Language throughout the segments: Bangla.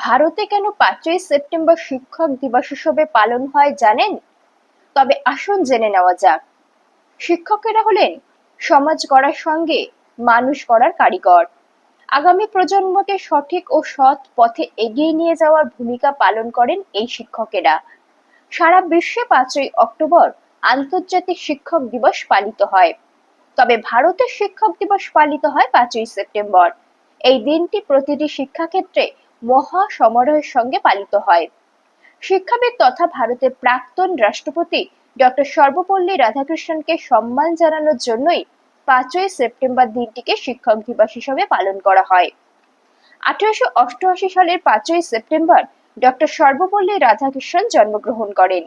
ভারতে কেন পাঁচই সেপ্টেম্বর শিক্ষক দিবস হিসেবে পালন হয় জানেন? তবে আসুন জেনে নেওয়া যাক। শিক্ষকেরা হলেন সমাজ গড়ার সঙ্গে মানুষ গড়ার কারিগর। আগামী প্রজন্মকে সঠিক ও সৎ পথে এগিয়ে নিয়ে যাওয়ার ভূমিকা পালন করেন এই শিক্ষকেরা। সারা বিশ্বে পাঁচই অক্টোবর আন্তর্জাতিক শিক্ষক দিবস পালিত হয়। তবে ভারতের শিক্ষক দিবস পালিত হয় পাঁচই সেপ্টেম্বর। এই দিনটি প্রতিটি শিক্ষাক্ষেত্রে মহা সমারোহের সঙ্গে পালিত হয়। শিক্ষাবিদ তথা ভারতের প্রাক্তন রাষ্ট্রপতি ডক্টর সর্বপল্লী রাধাকৃষ্ণনকে সম্মান জানানোর জন্যই পাঁচই সেপ্টেম্বর দিনটিকে শিক্ষক দিবস হিসেবে পালন করা হয়। আঠারোশো অষ্টআশি সালের পাঁচই সেপ্টেম্বর ডক্টর সর্বপল্লী রাধাকৃষ্ণন জন্মগ্রহণ করেন।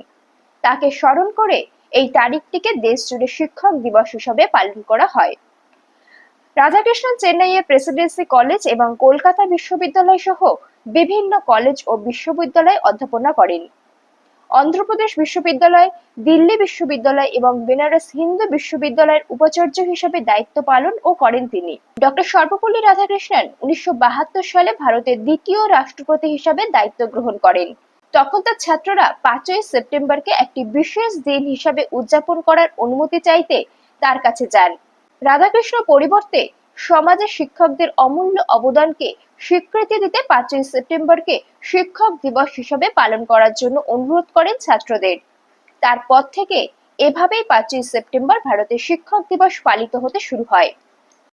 তাকে স্মরণ করে এই তারিখটিকে দেশ জুড়ে শিক্ষক দিবস হিসেবে পালন করা হয়। রাধাকৃষ্ণন চেন্নাইয়ের প্রেসিডেন্সি কলেজ এবং কলকাতা বিশ্ববিদ্যালয় সহ বিভিন্ন কলেজ ও বিশ্ববিদ্যালয়ে অধ্যাপনা করেন। অন্ধ্রপ্রদেশ বিশ্ববিদ্যালয়, দিল্লি বিশ্ববিদ্যালয় এবং বেনারস হিন্দু বিশ্ববিদ্যালয়ের উপাচার্য হিসেবে দায়িত্ব পালন ও করেন তিনি। ডক্টর সর্বপল্লী রাধাকৃষ্ণন উনিশশো বাহাত্তর সালে ভারতের দ্বিতীয় রাষ্ট্রপতি হিসাবে দায়িত্ব গ্রহণ করেন। তখন তার ছাত্ররা পাঁচই সেপ্টেম্বরকে একটি বিশেষ দিন হিসাবে উদযাপন করার অনুমতি চাইতে তার কাছে যান। রাধাকৃষ্ণ পরিবর্তে সমাজে শিক্ষকদের অমূল্য অবদানকে স্বীকৃতি দিতে পাঁচই সেপ্টেম্বরকে শিক্ষক দিবস হিসেবে পালন করার জন্য অনুরোধ করেন ছাত্রদের। তারপর থেকে এভাবেই পাঁচই সেপ্টেম্বর ভারতের শিক্ষক দিবস পালিত হতে শুরু হয়।